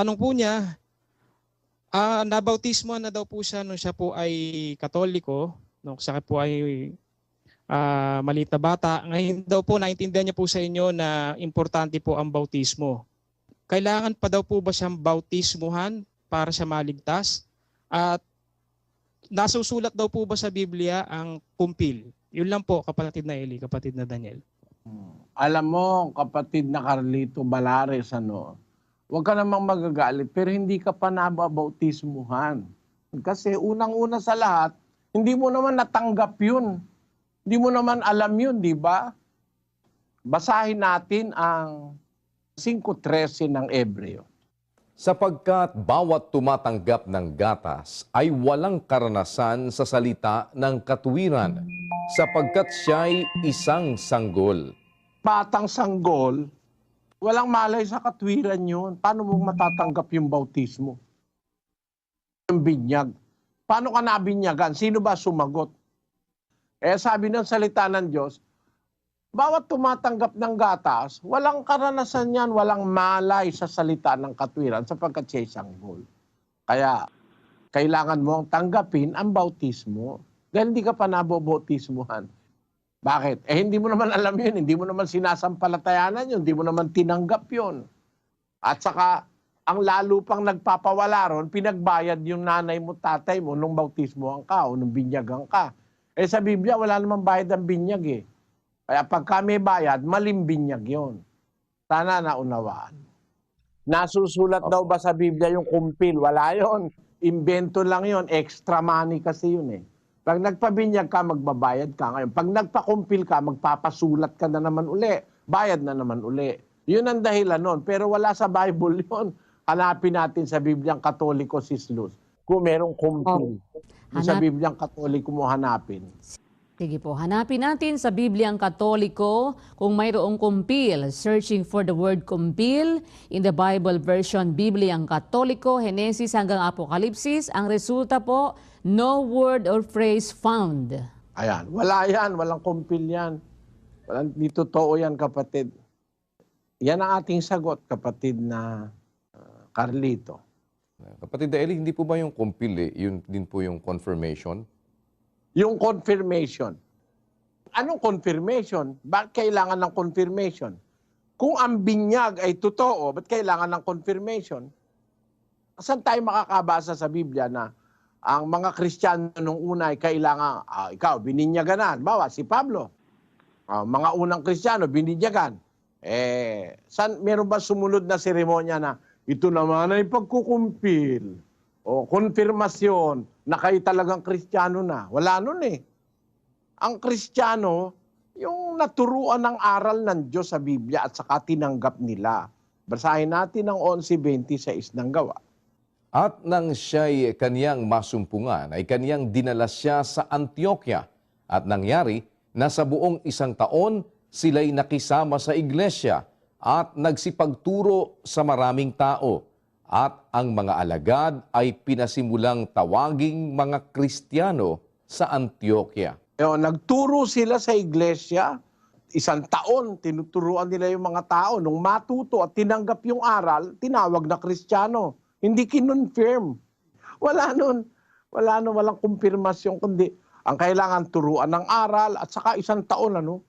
tanong po niya, ah nabautismo na daw po siya nung siya po ay katoliko, nung siya po ay ah maliit na bata. Ngayon daw po naintindihan niya po sa inyo na importante po ang bautismo. Kailangan pa daw po ba siyang bautismuhan para siya maligtas? At nasusulat daw po ba sa Biblia ang kumpil? Yun lang po, kapatid na Eli, kapatid na Daniel. Alam mo, kapatid na Carlito Balares, ano, huwag ka namang magagalit, pero hindi ka pa nababautismuhan. Kasi unang-una sa lahat, hindi mo naman natanggap yun. Hindi mo naman alam yun, di ba? Basahin natin ang 5.13 ng Ebreo. sapagkat bawat tumatanggap ng gatas ay walang karanasan sa salita ng katuwiran, sapagkat siya'y isang sanggol. Batang sanggol, walang malay sa katwiran yun. Paano mo matatanggap yung bautismo? Yung binyag. Paano ka nabinyagan? Sino ba sumagot? Eh sabi ng salita ng Diyos, bawat tumatanggap ng gatas, walang karanasan yan, walang malay sa salita ng katwiran sapagkat siya isang sanggol. Kaya, kailangan mong tanggapin ang bautismo dahil hindi ka pa nabobautismuhan. Bakit? Eh hindi mo naman alam yun, hindi mo naman sinasampalatayanan yun, hindi mo naman tinanggap yun. At saka, ang lalo pang nagpapawala ron, pinagbayad yung nanay mo, tatay mo, nung bautismo ang ka o nung binyagang ka. Eh sa Biblia, wala namang bayad ang binyag eh. Kaya pag may bayad, maling binyag yun. Sana naunawaan. Nasusulat daw ba sa Biblia yung kumpil? Wala yon. Invento lang yon. Extra money kasi yun eh. Pag nagpabinyag ka, magbabayad ka ngayon. Pag nagpakumpil ka, magpapasulat ka na naman uli. Bayad na naman uli. Yun ang dahilan nun. Pero wala sa Bible yun. Hanapin natin sa Bibliang Katoliko, Sis Luz. Kung merong kumpil. Sa Hanap- Bibliang Katoliko mo hanapin. Sige po, hanapin natin sa Bibliang Katoliko kung mayroong kumpil. Searching for the word kumpil in the Bible version Bibliang Katoliko, Henesis hanggang Apokalipsis. Ang resulta po, no word or phrase found. Ayan. Wala yan. Walang kumpil yan. Walang, di totoo yan, kapatid. Yan ang ating sagot, kapatid na ah, Carlito. Kapatid Eli, hindi po ba yung kumpil eh, yun din po yung confirmation? Yung confirmation. Anong confirmation? Bakit kailangan ng confirmation? Kung ang binyag ay totoo, ba't kailangan ng confirmation? Saan tayo makakabasa sa Biblia na ang mga Kristiyano nung una ay kailangan, ah, ikaw, bininyagan Bawa, si Pablo. Ah, mga unang Kristiyano, bininyagan. Eh, san, meron ba sumunod na seremonya na ito naman ay pagkukumpil o konfirmasyon na kayo talagang Kristiyano na? Wala nun eh. Ang Kristiyano, yung naturuan ng aral ng Diyos sa Biblia at saka tinanggap nila. Basahin natin ang 11.26 ng gawa. At nang siya'y kaniyang masumpungan, ay kaniyang dinala siya sa Antioquia. At nangyari na sa buong isang taon, sila'y nakisama sa iglesia at nagsipagturo sa maraming tao. At ang mga alagad ay pinasimulang tawaging mga Kristiyano sa Antioquia. Yo, nagturo sila sa iglesia, isang taon, tinuturuan nila yung mga tao. Nung matuto at tinanggap yung aral, tinawag na Kristiyano. Hindi kinonfirm. Wala nun. Wala nun, walang kumpirmasyon, kundi ang kailangan turuan ng aral at saka isang taon, ano,